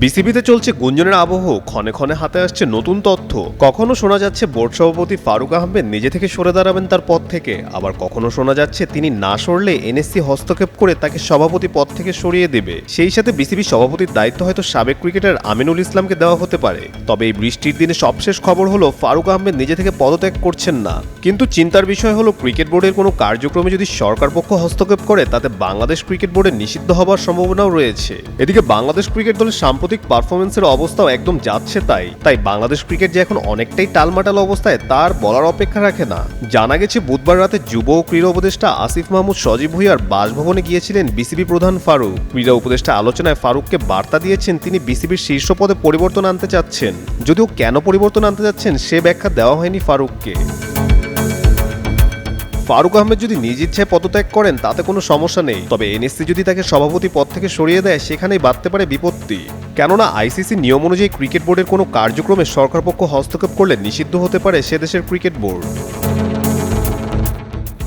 বিসিবিতে চলছে গুঞ্জনের আবহ, ক্ষণে ক্ষণে হাতে আসছে নতুন তথ্য। কখনো শোনা যাচ্ছে বোর্ড সভাপতি ফারুক আহমেদ নিজে থেকে সরে দাঁড়াবেন তার পদ থেকে। আবার কখনো শোনা যাচ্ছে তিনি না সরলে এনএসসি হস্তক্ষেপ করে তাকে সভাপতি পদ থেকে সরিয়ে দেবে। সেই সাথে বিসিবি সভাপতির দায়িত্ব হয়তো সাবেক ক্রিকেটার আমিনুল ইসলামকে দেওয়া হতে পারে। তবে এই বৃষ্টির দিনে সবশেষ খবর হলো, ফারুক আহমেদ নিজে থেকে পদত্যাগ করছেন না। কিন্তু চিন্তার বিষয় হলো, ক্রিকেট বোর্ডের কোনো কার্যক্রমে যদি সরকার পক্ষ হস্তক্ষেপ করে, তাতে বাংলাদেশ ক্রিকেট বোর্ডে নিষিদ্ধ হবার সম্ভাবনাও রয়েছে। এদিকে বাংলাদেশ ক্রিকেট দলের সাম্প্রতিক পারফরমেন্সের অবস্থাও একদম যাচ্ছে তাই। তাই বাংলাদেশ ক্রিকেট যে এখন অনেকটাই টালমাটাল অবস্থায়, তার বলার অপেক্ষা রাখে না। জানা গেছে, বুধবার রাতে যুব ও ক্রীড়া উপদেষ্টা আসিফ মাহমুদ, সজীব ভুইয়ার বাসভবনে গিয়েছিলেন বিসিবি প্রধান ফারুক। ক্রীড়া উপদেষ্টা আলোচনায় ফারুককে বার্তা দিয়েছেন, তিনি বিসিবির শীর্ষ পদে পরিবর্তন আনতে চাচ্ছেন। যদিও কেন পরিবর্তন আনতে যাচ্ছেন, সে ব্যাখ্যা দেওয়া হয়নি ফারুককে। ফারুক আহমেদ যদি নিজ ইচ্ছায় পদত্যাগ করেন, তাতে কোনো সমস্যা নেই। তবে এনএসসি যদি তাকে সভাপতি পদ থেকে সরিয়ে দেয়, সেখানেই বাড়তে পারে বিপত্তি। কেননা, আইসিসি নিয়ম অনুযায়ী ক্রিকেট বোর্ডের কোনো কার্যক্রমে সরকার পক্ষ হস্তক্ষেপ করলে নিষিদ্ধ হতে পারে সে দেশের ক্রিকেট বোর্ড।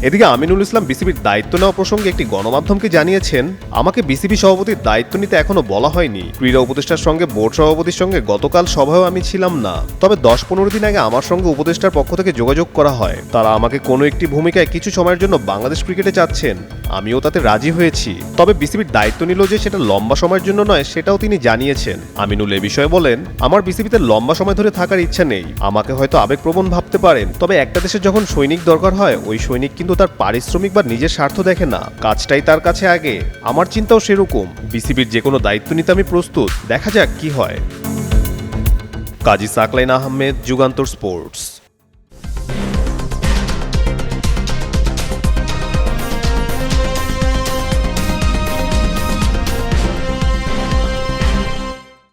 এদিকে আমিনুল ইসলাম বিসিবির দায়িত্ব নেওয়া প্রসঙ্গে একটি গণমাধ্যমকে জানিয়েছেন, আমাকে বিসিবি সভাপতির দায়িত্ব নিতে এখনও বলা হয়নি। ক্রীড়া উপদেষ্টার সঙ্গে, বোর্ড সভাপতির সঙ্গে গতকাল সভায়ও আমি ছিলাম না। তবে দশ পনেরো দিন আগে আমার সঙ্গে উপদেষ্টার পক্ষ থেকে যোগাযোগ করা হয়। তারা আমাকে কোনো একটি ভূমিকায় কিছু সময়ের জন্য বাংলাদেশ ক্রিকেটে চাচ্ছেন। আমিও তাতে রাজি হয়েছি। তবে বিসিবির দায়িত্ব নিল যে সেটা লম্বা সময়ের জন্য নয়, সেটাও তিনি জানিয়েছেন। আমিনুল এ বিষয়ে বলেন, আমার বিসিবিতে লম্বা সময় ধরে থাকার ইচ্ছা নেই। আমাকে হয়তো আবেগপ্রবণ ভাবতে পারেন। তবে একটা দেশের যখন সৈনিক দরকার হয়, ওই সৈনিক কিন্তু তার পারিশ্রমিক বা নিজের স্বার্থ দেখে না। কাজটাই তার কাছে আগে। আমার চিন্তাও সেরকম। বিসিবির যে কোনো দায়িত্ব নিতে আমি প্রস্তুত। দেখা যাক কি হয়। কাজী সাকলাইন আহমেদ, যুগান্তর স্পোর্টস।